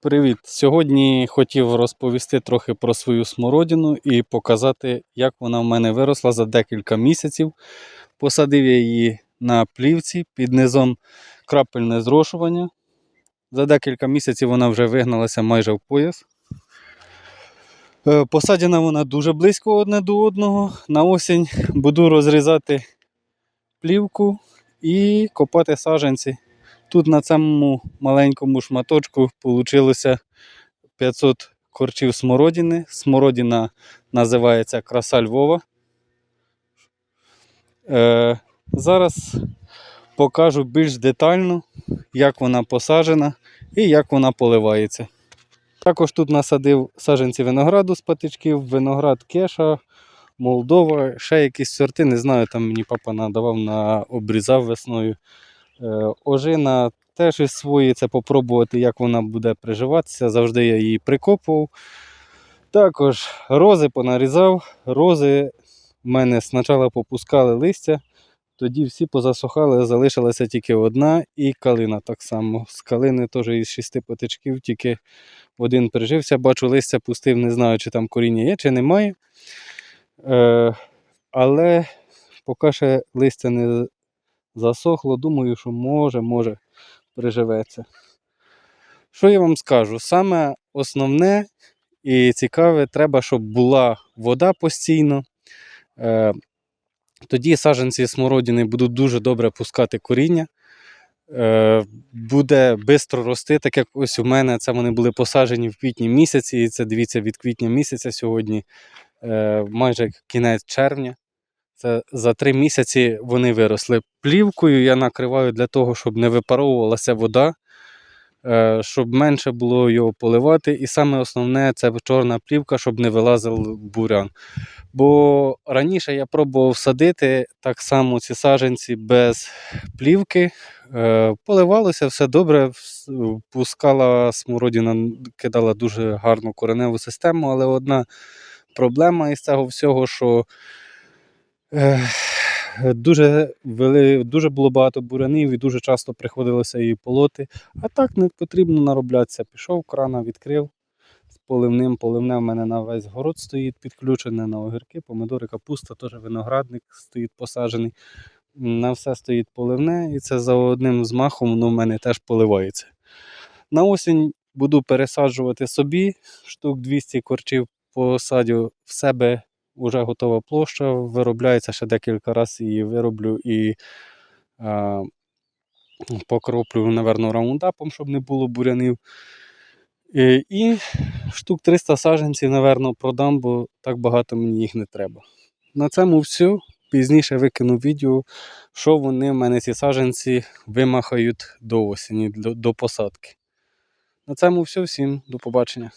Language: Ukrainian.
Привіт! Сьогодні хотів розповісти трохи про свою смородину і показати, як вона в мене виросла за декілька місяців. Посадив я її на плівці під низом крапельне зрошування. За декілька місяців вона вже вигналася майже в пояс. Е, Посаджена вона дуже близько одне до одного. На осінь буду розрізати плівку і копати саджанці. Тут на цьому маленькому шматочку вийшло 500 корчів смородини. Смородина називається Краса Львова. Е, зараз покажу більш детально, як вона посаджена і як вона поливається. Також тут насадив саджанці винограду з патичків, виноград кеша, Молдова, ще якісь сорти, не знаю, там мені папа надавав на обрізав весною. Е, Ожина теж із свої, це попробувати, як вона буде приживатися. Завжди я її прикопував. Також рози понарізав. Рози в мене спочатку попускали листя, тоді всі позасухали, залишилася тільки одна і калина так само. З калини теж із шести патичків, тільки один прижився. Бачу, листя пустив, не знаю, чи там коріння є, чи немає. Е, але поки ще листя не засохло, думаю, що може, може приживеться. Що я вам скажу? Саме основне і цікаве, треба, щоб була вода постійно. Е, тоді саджанці смородини будуть дуже добре пускати коріння. Е, буде швидко рости, так як ось у мене це вони були посаджені в квітні місяці, і це дивіться від квітня місяця сьогодні е, майже кінець червня. Це за три місяці вони виросли. Плівкою я накриваю для того, щоб не випаровувалася вода, е, щоб менше було його поливати. І саме основне це чорна плівка, щоб не вилазив бурян. Бо раніше я пробував садити так само ці саджанці без плівки. Е, Поливалося все добре, пускала смородина, кидала дуже гарну кореневу систему, але одна проблема із цього всього, що Дуже, вели, дуже було багато бурянів і дуже часто приходилося її полоти. А так не потрібно нароблятися. Пішов, крана відкрив з поливним. Поливне в мене на весь город стоїть підключене на огірки, помидори, капуста, теж виноградник стоїть посаджений. На все стоїть поливне, і це за одним змахом воно в мене теж поливається. На осінь буду пересаджувати собі штук 200 корчів посадю в себе вже готова площа, виробляється ще декілька разів її вироблю і е, покроплю, напевно, раундапом, щоб не було бурянів. І, і штук 300 саджанців, напевно, продам, бо так багато мені їх не треба. На цьому все. Пізніше викину відео, що вони в мене ці саджанці вимахають до осені, до, до посадки. На цьому все. Всім до побачення.